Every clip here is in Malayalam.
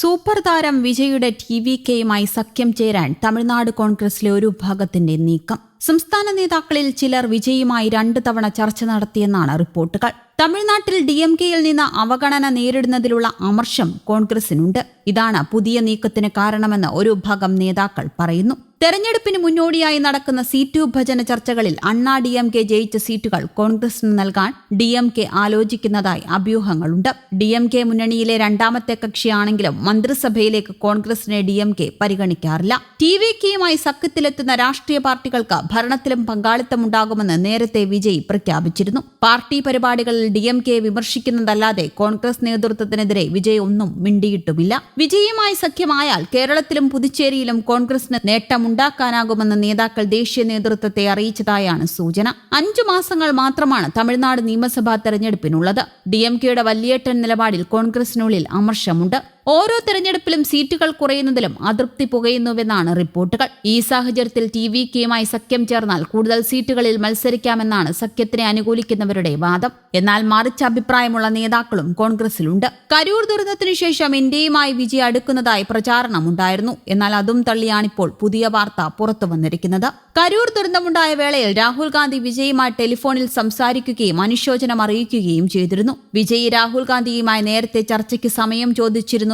സൂപ്പർ താരം വിജയുടെ ടി വി കെയുമായി സഖ്യം ചേരാൻ തമിഴ്നാട് കോൺഗ്രസിലെ ഒരു വിഭാഗത്തിന്റെ നീക്കം. സംസ്ഥാന നേതാക്കളിൽ ചിലർ വിജയുമായി രണ്ടു തവണ ചർച്ച നടത്തിയെന്നാണ് റിപ്പോർട്ടുകൾ. തമിഴ്നാട്ടിൽ ഡി എം കെയിൽ നിന്ന് അവഗണന നേരിടുന്നതിലുള്ള അമർഷം കോൺഗ്രസിനുണ്ട്. ഇതാണ് പുതിയ നീക്കത്തിന് കാരണമെന്ന് ഒരു വിഭാഗം നേതാക്കൾ പറയുന്നു. തെരഞ്ഞെടുപ്പിന് മുന്നോടിയായി നടക്കുന്ന സീറ്റ് വിഭജന ചർച്ചകളിൽ അണ്ണാ ഡി എം കെ ജയിച്ച സീറ്റുകൾ കോൺഗ്രസിന് നൽകാൻ ഡി എം കെ ആലോചിക്കുന്നതായി അഭ്യൂഹങ്ങളുണ്ട്. ഡി എം കെ മുന്നണിയിലെ രണ്ടാമത്തെ കക്ഷിയാണെങ്കിലും മന്ത്രിസഭയിലേക്ക് കോൺഗ്രസിനെ ഡി എം കെ പരിഗണിക്കാറില്ല. ടി വി കെയുമായി സഖ്യത്തിലെത്തുന്ന രാഷ്ട്രീയ പാർട്ടികൾക്ക് ഭരണത്തിലും പങ്കാളിത്തമുണ്ടാകുമെന്ന് നേരത്തെ വിജയ് പ്രഖ്യാപിച്ചിരുന്നു. പാർട്ടി പരിപാടികളിൽ ഡി എം കെ വിമർശിക്കുന്നതല്ലാതെ കോൺഗ്രസ് നേതൃത്വത്തിനെതിരെ വിജയ് ഒന്നും മിണ്ടിയിട്ടുമില്ല. വിജയുമായി സഖ്യമായാൽ കേരളത്തിലും പുതുച്ചേരിയിലും കോൺഗ്രസിന് നേട്ടമുണ്ടാക്കാനാകുമെന്ന് നേതാക്കൾ ദേശീയ നേതൃത്വത്തെ അറിയിച്ചതായാണ് സൂചന. അഞ്ചു മാസങ്ങൾ മാത്രമാണ് തമിഴ്നാട് നിയമസഭാ തെരഞ്ഞെടുപ്പിനുള്ളത്. ഡി എം കെയുടെ വല്യേട്ടൻ നിലപാടിൽ കോൺഗ്രസിനുള്ളിൽ അമർഷമുണ്ട് ഓരോ തെരഞ്ഞെടുപ്പിലും സീറ്റുകൾ കുറയുന്നതിലും അതൃപ്തി പുകയുന്നുവെന്നാണ് റിപ്പോർട്ടുകൾ. ഈ സാഹചര്യത്തിൽ ടി വി കെയുമായി സഖ്യം ചേർന്നാൽ കൂടുതൽ സീറ്റുകളിൽ മത്സരിക്കാമെന്നാണ് സഖ്യത്തിനെ അനുകൂലിക്കുന്നവരുടെ വാദം. എന്നാൽ മറിച്ച അഭിപ്രായമുള്ള നേതാക്കളും കോൺഗ്രസിലുണ്ട്. കരൂർ ദുരന്തത്തിനു ശേഷം ഇന്ത്യയുമായി വിജയം അടുക്കുന്നതായി പ്രചാരണമുണ്ടായിരുന്നു. എന്നാൽ അതും തള്ളിയാണിപ്പോൾ പുതിയ വാർത്ത പുറത്തു വന്നിരിക്കുന്നത് കരൂർ ദുരന്തമുണ്ടായ വേളയിൽ രാഹുൽ ഗാന്ധി വിജയുമായി ടെലിഫോണിൽ സംസാരിക്കുകയും അനുശോചനം അറിയിക്കുകയും ചെയ്തിരുന്നു. വിജയ് രാഹുൽ ഗാന്ധിയുമായി നേരത്തെ ചർച്ചയ്ക്ക് സമയം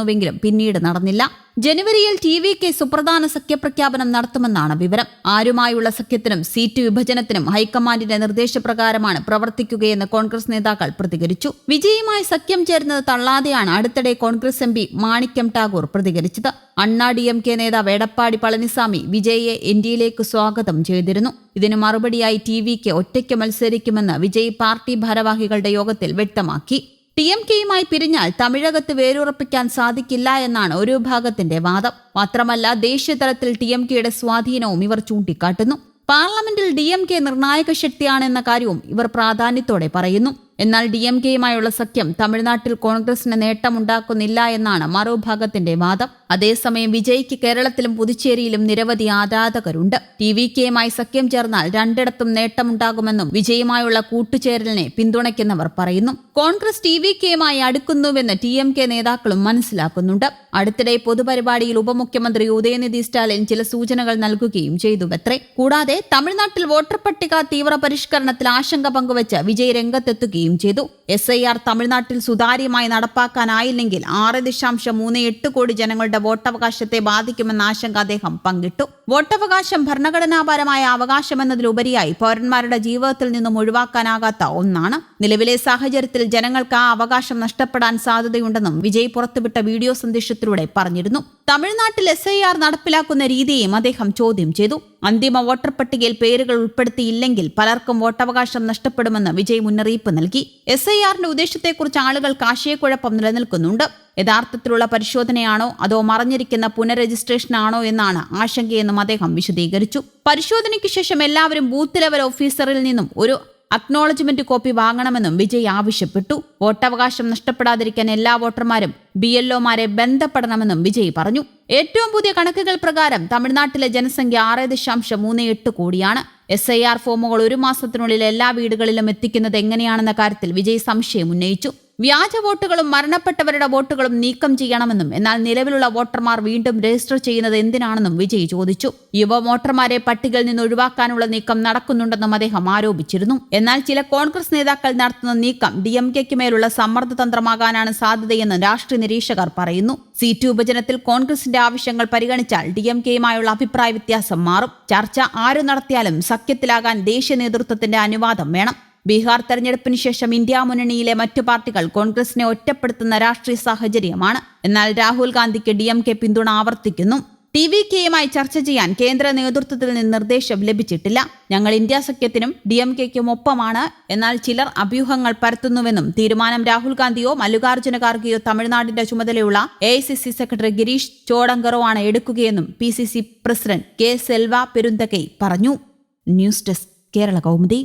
ചോദിച്ചിരുന്നുവെങ്കിലും പിന്നീട് നടന്നില്ല. ജനുവരിയിൽ ടി വി കെ സുപ്രധാന സഖ്യപ്രഖ്യാപനം നടത്തുമെന്നാണ് വിവരം. ആരുമായുള്ള സഖ്യത്തിനും സീറ്റ് വിഭജനത്തിനും ഹൈക്കമാൻഡിന്റെ നിർദ്ദേശപ്രകാരമാണ് പ്രവർത്തിക്കുകയെന്ന് കോൺഗ്രസ് നേതാക്കൾ പ്രതികരിച്ചു. വിജയുമായി സഖ്യം ചേരുന്നത് തള്ളാതെയാണ് അടുത്തിടെ കോൺഗ്രസ് എം മാണിക്യം ടാഗോർ പ്രതികരിച്ചത്. അണ്ണാ ഡി എം കെ നേതാവ് എടപ്പാടി പളനിസ്വാമി വിജയെ ഇന്ത്യയിലേക്ക് സ്വാഗതം ചെയ്തിരുന്നു. ഇതിന് മറുപടിയായി ടി വി കെ ഒറ്റയ്ക്ക് മത്സരിക്കുമെന്ന് വിജയ് പാർട്ടി ഭാരവാഹികളുടെ യോഗത്തിൽ വ്യക്തമാക്കി. ടി എം കെയുമായി പിരിഞ്ഞാൽ തമിഴകത്ത് വേരുറപ്പിക്കാൻ സാധിക്കില്ല എന്നാണ് ഒരു വിഭാഗത്തിന്റെ വാദം. മാത്രമല്ല ദേശീയതലത്തിൽ ടി എം കെയുടെ സ്വാധീനവും ഇവർ ചൂണ്ടിക്കാട്ടുന്നു. പാർലമെന്റിൽ ഡി എം കെ നിർണായക ശക്തിയാണെന്ന കാര്യവും ഇവർ പ്രാധാന്യത്തോടെ പറയുന്നു. എന്നാൽ ഡി എം കെയുമായുള്ള സഖ്യം തമിഴ്നാട്ടിൽ കോൺഗ്രസിന് നേട്ടമുണ്ടാക്കുന്നില്ല എന്നാണ് മറുഭാഗത്തിന്റെ വാദം. അതേസമയം വിജയ്ക്ക് കേരളത്തിലും പുതുച്ചേരിയിലും നിരവധി ആരാധകരുണ്ട്. ടി വി കെയുമായി സഖ്യം ചേർന്നാൽ രണ്ടിടത്തും നേട്ടമുണ്ടാകുമെന്നും വിജയുമായുള്ള കൂട്ടുചേരലിനെ പിന്തുണയ്ക്കുന്നവർ പറയുന്നു. കോൺഗ്രസ് ടി വി കെയുമായി അടുക്കുന്നുവെന്ന് ടി എം കെ നേതാക്കളും മനസ്സിലാക്കുന്നുണ്ട്. അടുത്തിടെ പൊതുപരിപാടിയിൽ ഉപമുഖ്യമന്ത്രി ഉദയനിധി സ്റ്റാലിൻ ചില സൂചനകൾ നൽകുകയും ചെയ്തുവത്രേ. കൂടാതെ തമിഴ്നാട്ടിൽ വോട്ടർ പട്ടിക തീവ്ര പരിഷ്കരണത്തിൽ ആശങ്ക പങ്കുവച്ച് വിജയ് രംഗത്തെത്തുകയും ചെയ്തു. എസ് ഐ ആർ തമിഴ്നാട്ടിൽ സുതാര്യമായി നടപ്പാക്കാനായില്ലെങ്കിൽ ആറ് ദശാംശം മൂന്ന് എട്ട് കോടി ജനങ്ങളുടെ വോട്ടവകാശത്തെ ബാധിക്കുമെന്ന ആശങ്ക അദ്ദേഹം പങ്കിട്ടു. വോട്ടവകാശം ഭരണഘടനാപരമായ അവകാശമെന്നതിലുപരിയായി പൗരന്മാരുടെ ജീവിതത്തിൽ നിന്നും ഒഴിവാക്കാനാകാത്ത ഒന്നാണ്. നിലവിലെ സാഹചര്യത്തിൽ ജനങ്ങൾക്ക് ആ അവകാശം നഷ്ടപ്പെടാൻ സാധ്യതയുണ്ടെന്നും വിജയ് പുറത്തുവിട്ട വീഡിയോ സന്ദേശത്തിലൂടെ പറഞ്ഞിരുന്നു. തമിഴ്നാട്ടിൽ എസ് ഐ ആർ നടപ്പിലാക്കുന്ന രീതിയും അദ്ദേഹം ചോദ്യം ചെയ്തു. അന്തിമ വോട്ടർ പട്ടികയിൽ പേരുകൾ ഉൾപ്പെടുത്തിയില്ലെങ്കിൽ പലർക്കും വോട്ടവകാശം നഷ്ടപ്പെടുമെന്ന് വിജയ് മുന്നറിയിപ്പ് നൽകി. എസ് ഐ ആറിന്റെ ഉദ്ദേശത്തെക്കുറിച്ച് ആളുകൾക്ക് ആശയക്കുഴപ്പം നിലനിൽക്കുന്നുണ്ട്. യഥാർത്ഥത്തിലുള്ള പരിശോധനയാണോ? അതോ മറഞ്ഞിരിക്കുന്ന പുനഃരജിസ്ട്രേഷനാണോ? എന്നാണ് ആശങ്കയെന്നും അദ്ദേഹം വിശദീകരിച്ചു. പരിശോധനയ്ക്ക് ശേഷം എല്ലാവരും ബൂത്ത് ലെവൽ ഓഫീസറിൽ നിന്നും ഒരു അക്നോളജ്മെന്റ് കോപ്പി വാങ്ങണമെന്നും വിജയ് ആവശ്യപ്പെട്ടു. വോട്ടവകാശം നഷ്ടപ്പെടാതിരിക്കാൻ എല്ലാ വോട്ടർമാരും ബി എൽഒമാരെ ബന്ധപ്പെടണമെന്നും വിജയ് പറഞ്ഞു. ഏറ്റവും പുതിയ കണക്കുകൾ പ്രകാരം തമിഴ്നാട്ടിലെ ജനസംഖ്യ ആറ് ദശാംശം മൂന്ന് എട്ട് കോടിയാണ്. എസ് ഐ ആർ ഫോമുകൾ ഒരു മാസത്തിനുള്ളിൽ എല്ലാ വീടുകളിലും എത്തിക്കുന്നത് എങ്ങനെയാണെന്ന കാര്യത്തിൽ വിജയ് സംശയം ഉന്നയിച്ചു. വ്യാജ വോട്ടുകളും മരണപ്പെട്ടവരുടെ വോട്ടുകളും നീക്കം ചെയ്യണമെന്നും എന്നാൽ നിലവിലുള്ള വോട്ടർമാർ വീണ്ടും രജിസ്റ്റർ ചെയ്യുന്നത് എന്തിനാണെന്നും വിജയ് ചോദിച്ചു. യുവ വോട്ടർമാരെ പട്ടികയിൽ നിന്ന് ഒഴിവാക്കാനുള്ള നീക്കം നടക്കുന്നുണ്ടെന്നും അദ്ദേഹം ആരോപിച്ചിരുന്നു. എന്നാൽ ചില കോൺഗ്രസ് നേതാക്കൾ നടത്തുന്ന നീക്കം ഡി എം കെക്ക് മേലുള്ള സമ്മർദ്ദതന്ത്രമാകാനാണ് സാധ്യതയെന്ന് രാഷ്ട്രീയ നിരീക്ഷകർ പറയുന്നു. സീറ്റ് വിഭജനത്തിൽ കോൺഗ്രസിന്റെ ആവശ്യങ്ങൾ പരിഗണിച്ചാൽ ഡി എം കെയുമായുള്ള അഭിപ്രായ വ്യത്യാസം മാറും. ചർച്ച ആര് നടത്തിയാലും സഖ്യത്തിലാകാൻ ദേശീയ നേതൃത്വത്തിന്റെ അനുവാദം വേണം. ബീഹാർ തെരഞ്ഞെടുപ്പിന് ശേഷം ഇന്ത്യ മുന്നണിയിലെ മറ്റു പാർട്ടികൾ കോൺഗ്രസിനെ ഒറ്റപ്പെടുത്തുന്ന രാഷ്ട്രീയ സാഹചര്യമാണ്. എന്നാൽ രാഹുൽ ഗാന്ധിക്ക് ഡി എം കെ പിന്തുണ ആവർത്തിക്കുന്നു. ടി വി കെയുമായി ചർച്ച ചെയ്യാൻ കേന്ദ്ര നേതൃത്വത്തിൽ നിന്ന് നിർദ്ദേശം ലഭിച്ചിട്ടില്ല. ഞങ്ങൾ ഇന്ത്യ സഖ്യത്തിനും ഡി എം കെക്കും ഒപ്പമാണ്. എന്നാൽ ചിലർ അഭ്യൂഹങ്ങൾ പരത്തുന്നുവെന്നും തീരുമാനം രാഹുൽ ഗാന്ധിയോ മല്ലികാർജുന ഖാർഗെയോ തമിഴ്നാടിന്റെ ചുമതലയുള്ള A C C secretary Girish ചോടങ്കറോ ആണ് എടുക്കുകയെന്നും P C C president K Selva Perunthagai പറഞ്ഞു. News desk Kerala Kaumudi.